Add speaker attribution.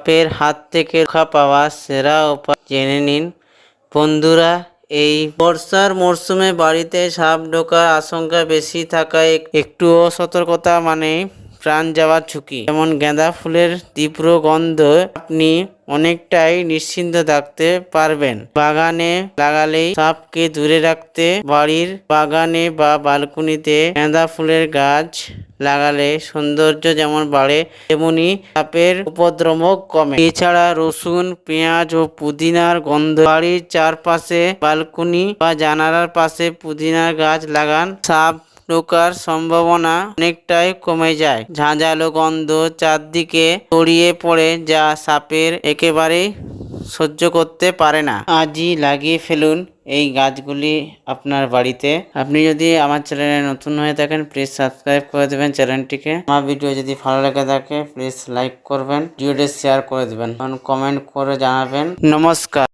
Speaker 1: সাপের হাত থেকে রক্ষা পাওয়া সেরা উপায় জেনে নিন। বন্ধুরা, এই বর্ষার মরশুমে বাড়িতে সাপ ঢোকার আশঙ্কা বেশি থাকায় এক- একটু অসতর্কতা মানে প্রাণ যাওয়ার ঝুঁকি। যেমন গাঁদা ফুলের তীব্র গন্ধ আপনি অনেকটাই নিশ্চিন্ত থাকতে পারবেন। বাগানে লাগালেই সাপকে দূরে রাখতে, বাড়ির বাগানে বা বালকনিতে গাঁদা ফুলের গাছ লাগালে সৌন্দর্য যেমন বাড়ে, তেমনি সাপের উপদ্রব কমে। এছাড়া রসুন, পেঁয়াজ ও পুদিনার গন্ধ বাড়ির চারপাশে বালকনি বা জানালার পাশে পুদিনার গাছ লাগান। সাপ ঢোকার সম্ভাবনা অনেকটাই কমে যায়। ঝাঁঝালো গন্ধ চারদিকে ছড়িয়ে পড়ে যা সাপের একেবারেই সহ্য করতে পারে না। আজই লাগিয়ে ফেলুন এই গাছগুলি আপনার বাড়িতে। আপনি যদি আমার চ্যানেলে নতুন হয়ে থাকেন প্লিজ সাবস্ক্রাইব করে দেবেন চ্যানেলটিকে। আমার ভিডিও যদি ভালো লেগে থাকে প্লিজ লাইক করবেন ভিডিওটি শেয়ার করে দেবেন। কমেন্ট করে জানাবেন। নমস্কার।